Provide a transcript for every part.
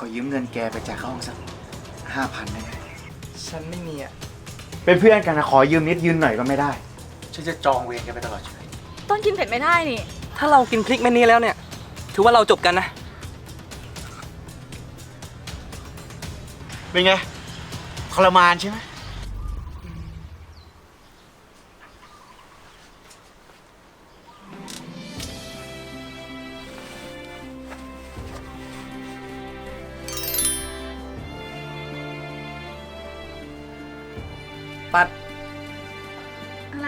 ก็ยืมเงินแกไปจ่ายค่าห้องสักห้าพันได้ไงฉันไม่มีอะ เป็นเพื่อนกันนะขอยืมนิดยืมหน่อยก็ไม่ได้ ฉันจะจองเวรแกไปตลอดชีวิตต้นกินเผ็ดไม่ได้นี่ ถ้าเรากินพริกเม็ดนี้แล้วเนี่ย ถือว่าเราจบกันนะ เป็นไงทรมานใช่ไหม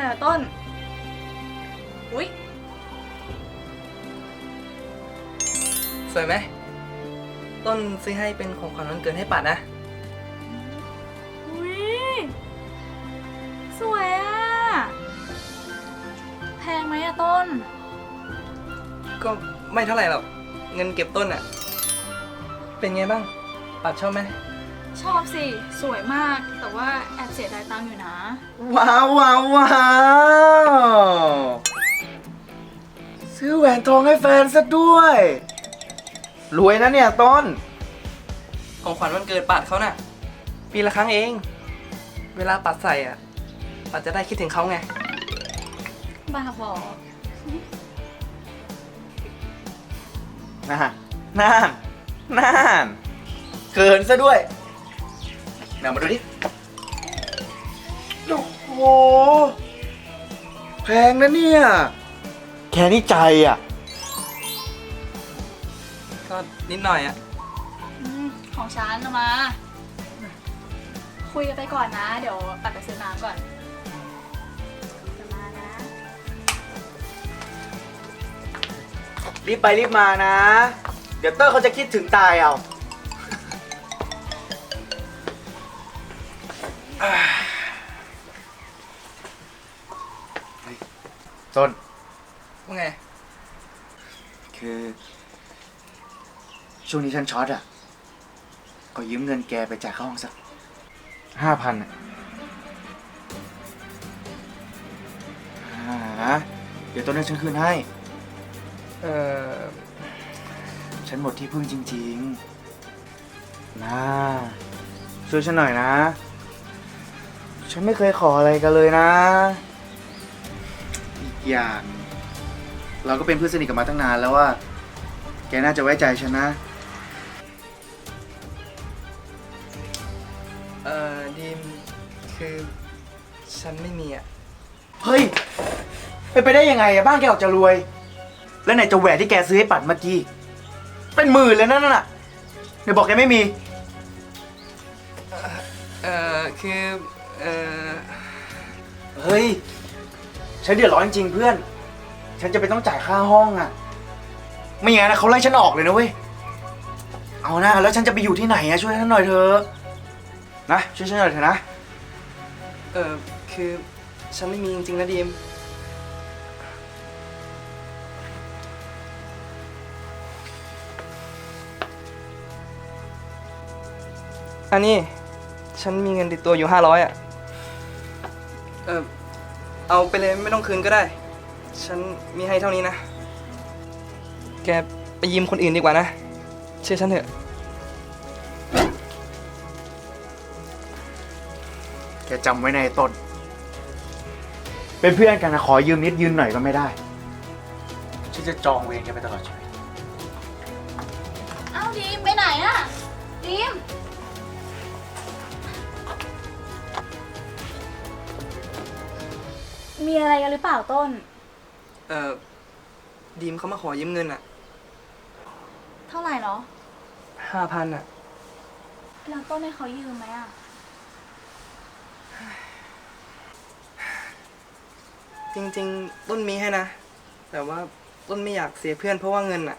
อะไรอะต้น อุ๊ยสวยไหม ต้นซื้อให้เป็นของขวัญวันเกิดให้ปัดนะ อุ๊ยสวยอะแพงไหมอะต้น ก็ไม่เท่าไหร่หรอก เงินเก็บต้นอะเป็นไงบ้าง ปัดชอบไหม ชอบสิ สวยมาก แต่ว่าแอบเสียดายตังค์อยู่นะ ว้าวว้าวว้าวซื้อแหวนทองให้แฟนซะด้วย รวยนะเนี่ยต้น ของขวัญวันเกิดปัดเขาน่ะ ปีละครั้งเอง เวลาปัดใส่อะปัดจะได้คิดถึงเขาไง บ้าบอน่านน่านน่านเขินซะด้วย ไหนมาดูดิโอ้โหแพงนะเนี่ย แค่นี้ใจอะ ก็นิดหน่อยอะอืมของฉันเอามา คุยกันไปก่อนนะ เดี๋ยวปัดไปซื้อน้ำก่อนจะมานะ รีบไปรีบมานะ เดี๋ยวเตอร์เขาจะคิดถึงตายเอา ต้นว่าไง คือ ช่วงนี้ฉันช็อตอะ ก็ยืมเงินแกไปจ่ายค่าห้องสักห้าพันอะอ่าเดี๋ยวต้นนี้ฉันคืนให้ เออฉันหมดที่พึ่งจริง ๆ นะ ช่วยฉันหน่อยนะ ฉันไม่เคยขออะไรกันเลยนะ อีกอย่าง เราก็เป็นเพื่อนสนิทกันมาตั้งนานแล้วว่า แกน่าจะไว้ใจฉันนะ เออดีมคือฉันไม่มีอะ เฮ้ยเป็นไปได้ยังไงอะบ้านแกออกจะรวย แล้วไหนจะแหวนที่แกซื้อให้ปัดเมื่อกี้ เป็นหมื่นเลยนั่นน่ะเดี๋ยวบอกแกไม่มี เออคือ เออเฮ้ย ฉันเดือดร้อนจริงเพื่อน ฉันจะไปต้องจ่ายค่าห้องอะไม่อย่างนั้นนะเขาไล่ฉันออกเลยนะเว้ย เอาหน้าแล้วฉันจะไปอยู่ที่ไหนอะช่วยฉันหน่อยเถอะนะช่วยฉันหน่อยเถอะนะ เออคือฉันไม่มีจริงๆนะดีมอันนี้ฉันมีเงินติดตัวอยู่ห้าร้อยอะ เออเอาไปเลยไม่ต้องคืนก็ได้ ฉันมีให้เท่านี้นะ แกไปยืมคนอื่นดีกว่านะ เชื่อฉันเถอะ แกจำไว้ในต้น เป็นเพื่อนกันนะขอยืมนิดยืมหน่อยก็ไม่ได้ฉันจะจองเวรแกไปตลอดชีวิต เอ้าดีมไปไหนอะดีม มีอะไรกันหรือเปล่าต้น เออดีมเขามาขอยืมเงินอะเท่าไหร่เหรอ ห้าพันอะ แล้วต้นให้เขายืมไหมอะจริง ๆ ต้นมีให้นะ แต่ว่าต้นไม่อยากเสียเพื่อนเพราะว่าเงินอะ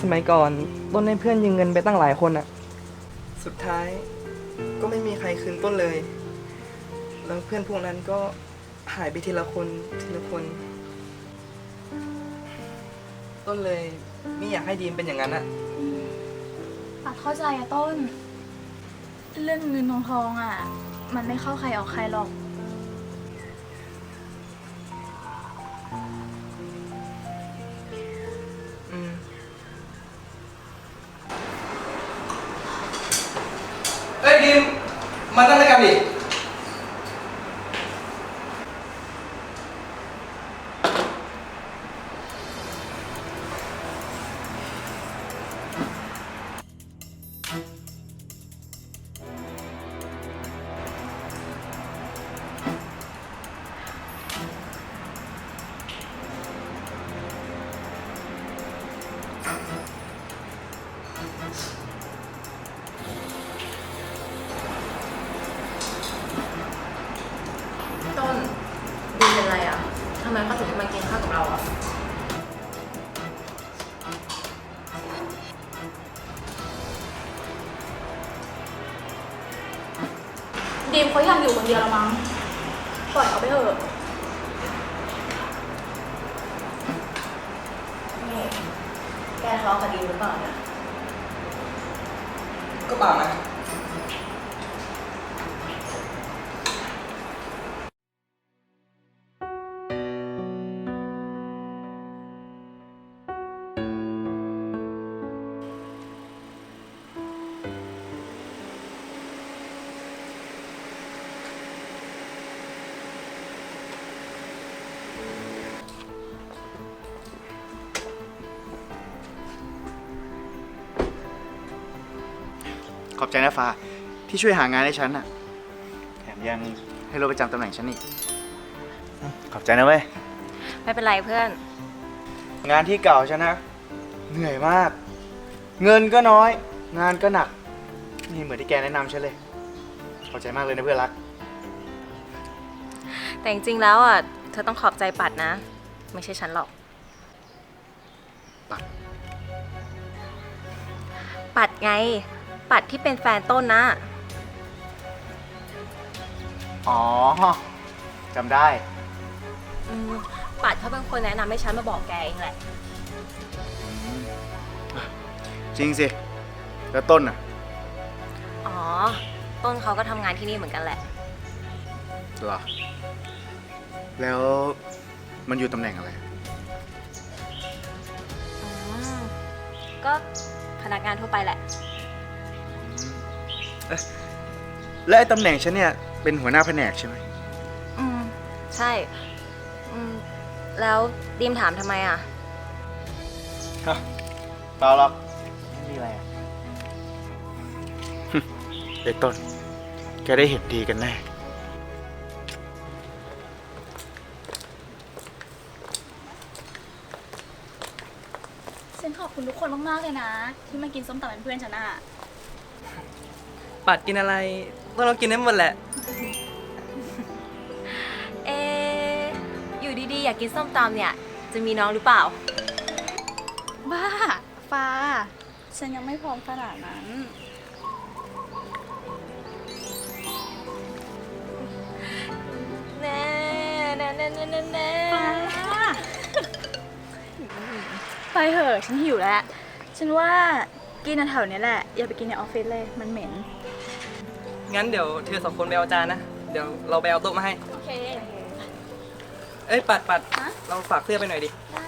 สมัยก่อนต้นให้เพื่อนยืมเงินไปตั้งหลายคนอะสุดท้ายก็ไม่มีใครคืนต้นเลย แล้วเพื่อนพวกนั้นก็ หายไปทีละคนทีละคน ต้นเลยไม่อยากให้ดีมเป็นอย่างนั้นอะปัดเข้าใจอะต้น เรื่องเงินทองทองอะมันไม่เข้าใครออกใครหรอก อืม เอ้ยดีมมานั่งด้ยกันดิ เดียวละมั้งปล่อยเขาไปเถอะนี่แกทะเลาะกับดีหรือเปล่าเนี่ยก็เปล่านะ ใจนะฟ้าที่ช่วยหางานให้ฉันอะแถมยังให้รถประจำตำแหน่งฉันอีกขอบใจนะเว้ย ไม่เป็นไรเพื่อน งานที่เก่าฉันนะ เหนื่อยมาก เงินก็น้อย งานก็หนัก นี่เหมือนที่แกแนะนำฉันเลย ขอบใจมากเลยนะเพื่อนรัก แต่จริงๆแล้วอะเธอต้องขอบใจปัดนะ ไม่ใช่ฉันหรอก ปัด ปัดไง ปัดที่เป็นแฟนต้นนะ อ๋อจำได้ อืมปัดเขาเป็นคนแนะนำให้ฉันมาบอกแกเองแหละ จริงสิ แล้วต้นอะ อ๋อ ต้นเขาก็ทำงานที่นี่เหมือนกันแหละ เหรอ แล้วมันอยู่ตำแหน่งอะไร อืม ก็พนักงานทั่วไปแหละ และไอ้ตำแหน่งฉันเนี่ยเป็นหัวหน้าแผนกใช่ไหมอืม ใช่อืมแล้วดีมถามทำไมอะ เปล่าหรอกไม่มีอะไรอะไอ้ต้น แกได้เห็นดีกันแน่ ฉันขอบคุณทุกคนมาก ๆ เลยนะ ที่มากินส้มตำเป็นเพื่อนฉันอะ ปัดกินอะไรต้นเรากินได้หมดแหละ เอออยู่ดีๆ อยากกินส้มตำเนี่ย จะมีน้องหรือเปล่า บ้า ฟ้า ฉันยังไม่พร้อมขนาดนั้น แน่แน่แน่แน่แน่แน่ฟ้า ไปเถอะฉันหิวแล้ว ฉันว่ากินแถวๆนี้แหละ อย่าไปกินในออฟฟิศเลย มันเหม็น งั้นเดี๋ยวเธอสองคนไปเอาจานนะ เดี๋ยวเราไปเอาโต๊ะมาให้ โอเค เอ้ยปัดปัดฮะเราฝากเสื้อไปหน่อยดิ ได้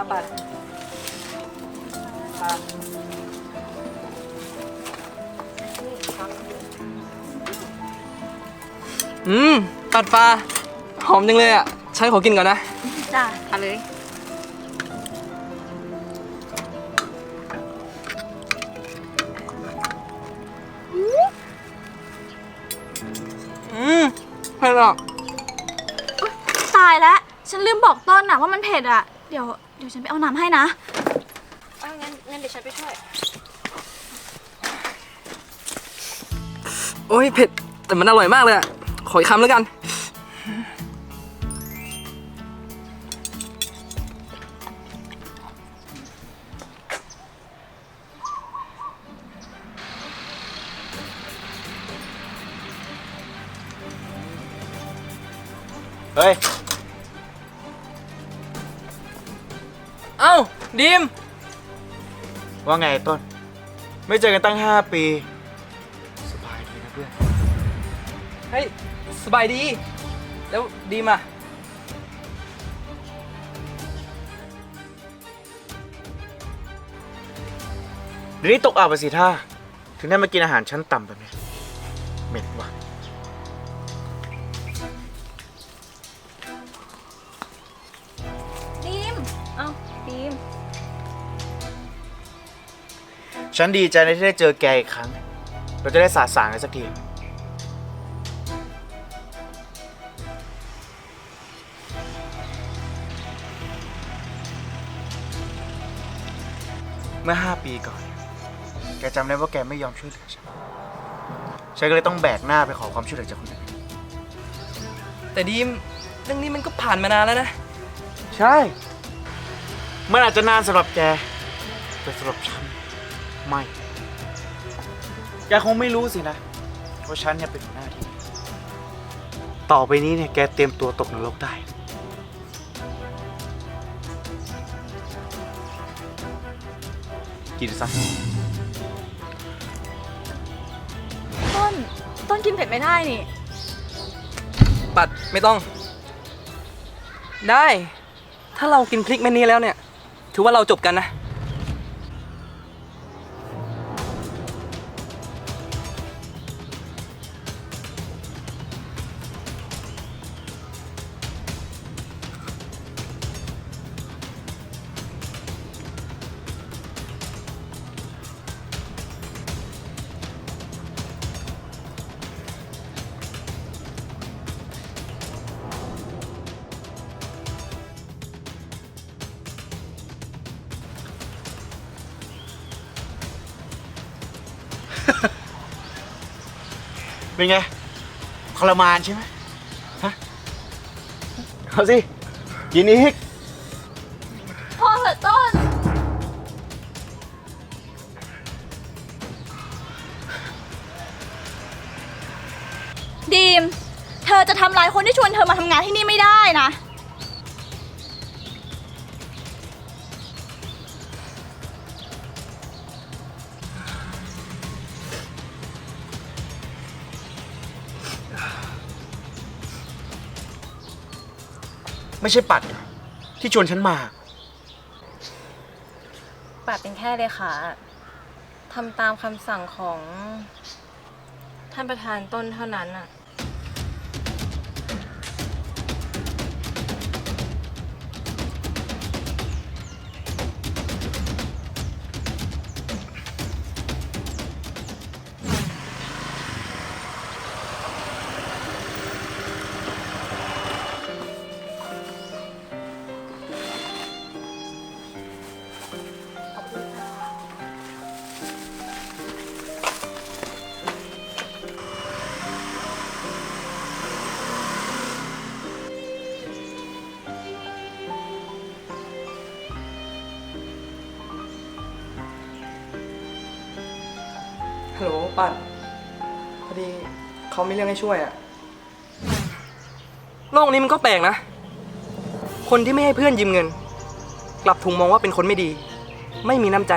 อาปัดปัดอืมปัดปลาหอมจังเลยอะฉันขอกินก่อนนะ จ้าเอาเลย อืมเผ็ดหรอกตายแล้ว ฉันลืมบอกต้นนะว่ามันเผ็ดอะ เดี๋ยว เดี๋ยวฉันไปเอาน้ำให้นะ เอองั้นงั้นเดี๋ยวฉันไปช่วย โอ้ยเผ็ด แต่มันอร่อยมากเลยอะขออีกคำแล้วกัน เฮ้ย เอ้าดีมว่าไงต้น ไม่เจอกันตั้ง 5 ปี สบายดีนะเพื่อน เฮ้ย สบายดี แล้วดีมอะ เดี๋ยวนี้ตกอับไปสิท่า ถึงได้มากินอาหารชั้นต่ำแบบนี้เหม็นว่ะ ฉันดีใจนะที่ได้เจอแกอีกครั้ง เราจะได้สาสางกันสักที เมื่อ 5 ปีก่อน แกจำได้ว่าแกไม่ยอมช่วยเหลือฉัน ฉันก็เลยต้องแบกหน้าไปขอความช่วยเหลือจากคนอื่น แต่ดีมเรื่องนี้มันก็ผ่านมานานแล้วนะ ใช่ มันอาจจะนานสำหรับแก แต่สำหรับฉัน ไม่ แกคงไม่รู้สินะว่าฉันเนี่ยเป็นหัวหน้าที่นี่ ต่อไปนี้เนี่ยแกเตรียมตัวตกนรกได้ กินซะ ต้น ต้นกินเผ็ดไม่ได้นี่ ปัดไม่ต้อง ได้ ถ้าเรากินพริกเม็ดนี้แล้วเนี่ย ถือว่าเราจบกันนะ เป็นไงทรมานใช่ไหมฮะเอาสิกินอีกพ่อเถอะต้น ดีม เธอจะทำร้ายคนที่ชวนเธอมาทำงานที่นี่ไม่ได้นะ ไม่ใช่ปัด ที่ชวนฉันมา ปัดเป็นแค่เลขาทำตามคำสั่งของ ท่านประธานต้นเท่านั้นอะ ปัดพอดีเขามีเรื่องให้ช่วยอะโลกนี้มันก็แปลกนะ คนที่ไม่ให้เพื่อนยืมเงิน กลับถูกมองว่าเป็นคนไม่ดี ไม่มีน้ำใจ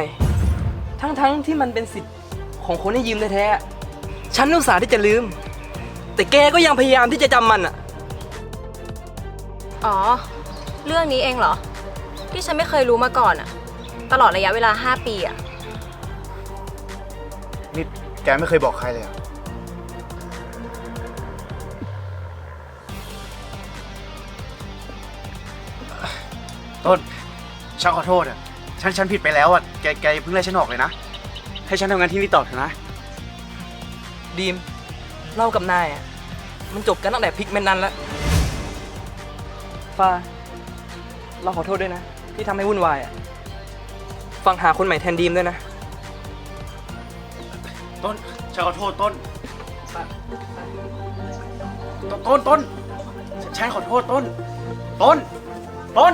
ทั้งๆที่มันเป็นสิทธิ์ของคนให้ยืมแท้ๆอะฉันอุตส่าห์ที่จะลืม แต่แกก็ยังพยายามที่จะจำมันอะอ๋อ เรื่องนี้เองเหรอ ที่ฉันไม่เคยรู้มาก่อนอะตลอดระยะเวลา 5 ปีอะนี่ แกไม่เคยบอกใครเลยเหรอต้นฉันขอโทษอะ ฉันฉันผิดไปแล้วอะ แกแกอย่าเพิ่งไล่ฉันออกเลยนะ ให้ฉันทำงานที่นี่ต่อเถอะนะ ดีมเล่ากับนายอะมันจบกันตั้งแต่พลิกเม็ดนั้นแล้วฟ้าเราขอโทษด้วยนะ ที่ทำให้วุ่นวายอะฟังหาคนใหม่แทนดีมด้วยนะ ต้นฉันขอโทษต้น ต้นต้นต้นฉันขอโทษต้น ต้น ต้น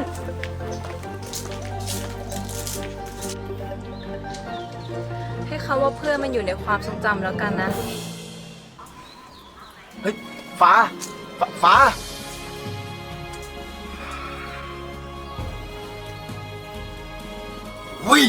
ให้คำว่าเพื่อนมันอยู่ในความทรงจำแล้วกันนะ เฮ้ยฟ้าฟ้าฟ้าวิ่